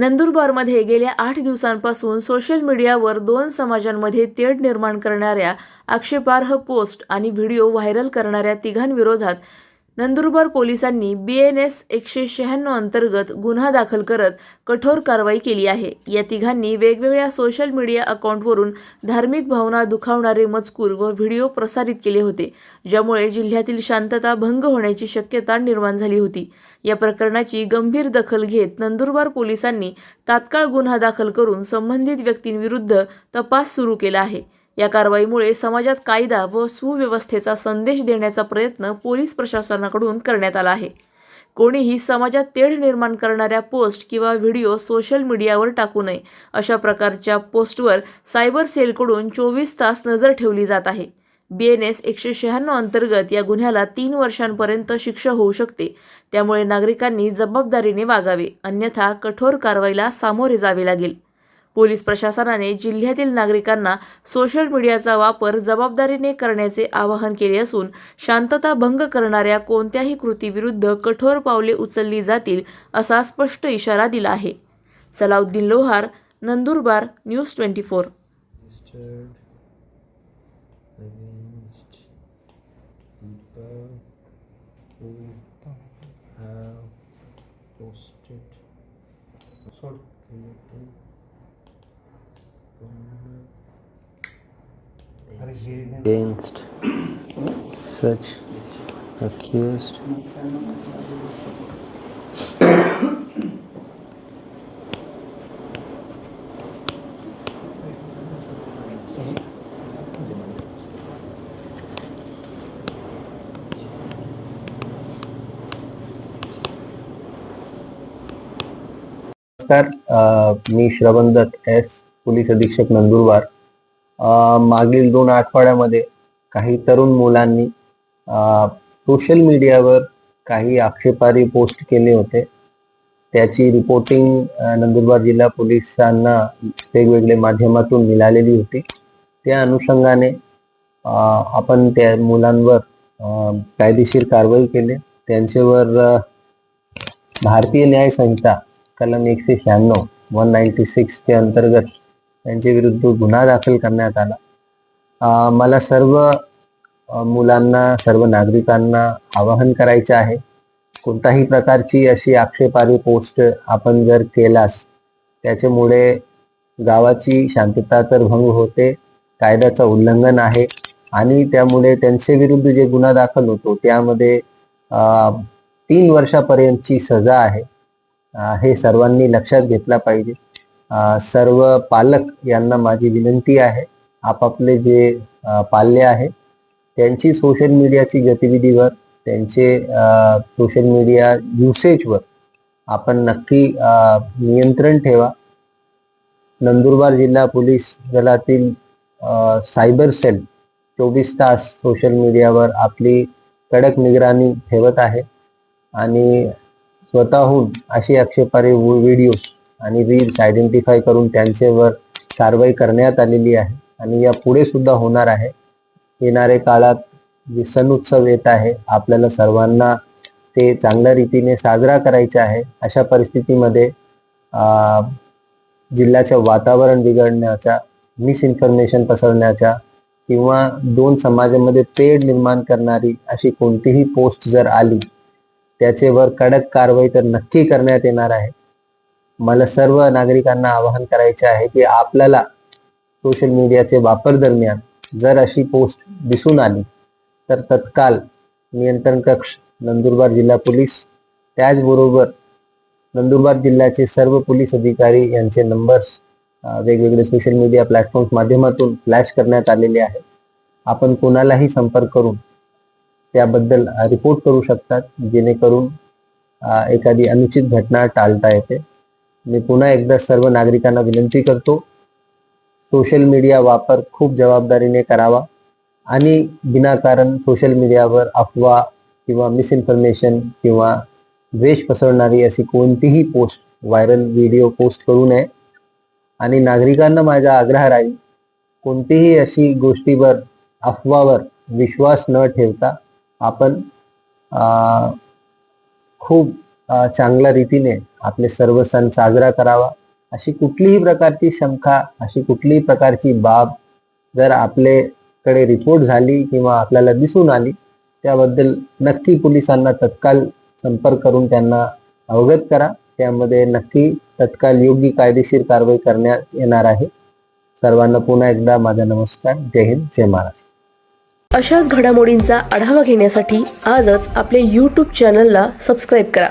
नंदुरबारमध्ये गेल्या आठ दिवसांपासून सोशल मीडियावर दोन समाजांमध्ये तेढ निर्माण करणाऱ्या आक्षेपार्ह पोस्ट आणि व्हिडिओ व्हायरल करणाऱ्या तिघांविरोधात नंदुरबार पोलिसांनी बी एन एस एकशे शहाण्णव अंतर्गत गुन्हा दाखल करत कठोर कारवाई केली आहे. या तिघांनी वेगवेगळ्या सोशल मीडिया अकाउंटवरून धार्मिक भावना दुखावणारे मजकूर व व्हिडिओ प्रसारित केले होते ज्यामुळे जिल्ह्यातील शांतता भंग होण्याची शक्यता निर्माण झाली होती. या प्रकरणाची गंभीर दखल घेत नंदुरबार पोलिसांनी तात्काळ गुन्हा दाखल करून संबंधित व्यक्तींविरुद्ध तपास सुरू केला आहे. या कारवाईमुळे समाजात कायदा व सुव्यवस्थेचा संदेश देण्याचा प्रयत्न पोलीस प्रशासनाकडून करण्यात आला आहे. कोणीही समाजात तेढ निर्माण करणाऱ्या पोस्ट किंवा व्हिडिओ सोशल मीडियावर टाकू नये अशा प्रकारच्या पोस्टवर सायबर सेलकडून चोवीस तास नजर ठेवली जात आहे. बी एन एस एकशे शहाण्णव अंतर्गत या गुन्ह्याला तीन वर्षांपर्यंत शिक्षा होऊ शकते त्यामुळे नागरिकांनी जबाबदारीने वागावे अन्यथा कठोर कारवाईला सामोरे जावे लागेल. पोलीस प्रशासनाने जिल्ह्यातील नागरिकांना सोशल मीडियाचा वापर जबाबदारीने करण्याचे आवाहन केले असून शांतता भंग करणाऱ्या कोणत्याही कृतीविरुद्ध कठोर पावले उचलली जातील असा स्पष्ट इशारा दिला आहे. Salauddin Lohar Nandurbar news twenty four. Posted against such accused नमस्कार अ, मी श्रवण दत्त एस पोलीस अधीक्षक नंदुरबार मागील दोन आठवड्यामध्ये काही तरुण मुलांनी सोशल मीडियावर काही आक्षेपारी पोस्ट केले होते. त्याची रिपोर्टिंग नंदुरबार जिल्हा पोलिसांना वेगवेगळ्या माध्यमातून मिळालेली होती. त्या अनुषंगाने आपण त्या मुलांवर कायदेशीर कारवाई केली. त्यांच्यावर भारतीय न्याय संहिता कलम एकशे शहाण्णव वन नाईन्टी सिक्सच्या अंतर्गत त्यांच्या विरुद्ध गुन्हा दाखल करण्यात आला. मला सर्व मुलांना सर्व नागरिकांना आवाहन करायचे आहे. कोणताही प्रकारची अशी आक्षेपारी पोस्ट आपण जर केलास त्याच्यामुळे गावाची शांतता तर भंग होते कायद्याचं उल्लंघन आहे आणि त्यामुळे त्यांचे विरुद्ध जे गुन्हा दाखल होतो त्यामध्ये तीन वर्षापर्यंतची सजा आहे. हे सर्वांनी लक्षात घेतला पाहिजे. सर्व पालक यांना माझी विनंती आहे. आपापले जे पाल्य आहे त्यांची सोशल मीडियाची गतिविधीवर त्यांचे सोशल मीडिया युसेजवर आपण नक्की नियंत्रण ठेवा. नंदुरबार जिल्हा पोलीस दलातील सायबर सेल चोवीस तास सोशल मीडियावर आपली कडक निगराणी ठेवत आहे. आणि स्वतःहून अशी आक्षेपारे व्हिडिओ आणि रील्स आयडेंटिफाय करून त्यांच्यावर कारवाई करण्यात आलेली आहे. आणि या पुढे सुद्धा होणार आहे. येणाऱ्या काळात जे सण उत्सव येत आहे आपल्याला सर्वांना ते चांगल्या रीतीने साजरा करायचे आहे. अशा परिस्थितीमध्ये जिल्ह्याचं वातावरण बिघडण्याचा मिसइन्फॉर्मेशन पसरण्याच्या किंवा दोन समाजामध्ये पेड निर्माण करणारी अशी कोणतीही पोस्ट जर आली त्याच्यावर कडक कारवाई तर नक्की करण्यात येणार आहे. मला सर्व नागरिकांना आवाहन करायचे आहे की आपल्याला सोशल मीडियाचे वापर दरम्यान जर अशी पोस्ट दिसून आली तर तत्काळ नियंत्रण कक्ष नंदुरबार जिल्हा पोलीस त्याचबरोबर नंदुरबार जिल्ह्याचे सर्व पोलीस अधिकारी यांचे नंबर्स वेगवेगळे सोशल मीडिया प्लॅटफॉर्म माध्यमातून फ्लॅश करण्यात आलेले आहेत. आपण कोणालाही संपर्क करून त्याबद्दल रिपोर्ट करू शकतात जेणेकरून एखादी अनुचित घटना टाळता येते. मी पुन्हा एकदा सर्व नागरिकांना विनंती करतो सोशल मीडिया वापर खूप जबाबदारीने करावा आणि विनाकारण सोशल मीडियावर अफवा किंवा मिसइन्फॉर्मेशन किंवा द्वेष पसरणारी अशी कोणतीही पोस्ट व्हायरल व्हिडिओ पोस्ट करू नये. आणि नागरिकांना माझा आग्रह राहील कोणतीही अशी गोष्टीवर अफवावर विश्वास न ठेवता आपण खूप चांगल्या रीतीने आपले सर्व सण साजरा करावा. अशी कुठलीही प्रकारची शंका अशी कुठलीही प्रकारची बाब जर आपल्याकडे रिपोर्ट झाली किंवा आपल्याला दिसून आली त्याबद्दल नक्की पोलिसांना तत्काल संपर्क करून त्यांना अवगत करा. त्यामध्ये नक्की तत्काल योग्य कायदेशीर कारवाई करण्यात येणार आहे. सर्वांना पुन्हा एकदा माझा नमस्कार. जय हिंद जय महाराष्ट्र. अशाच घडामोडींचा आढावा घेण्यासाठी आजच आपल्या यूट्यूब चॅनलला सबस्क्राईब करा.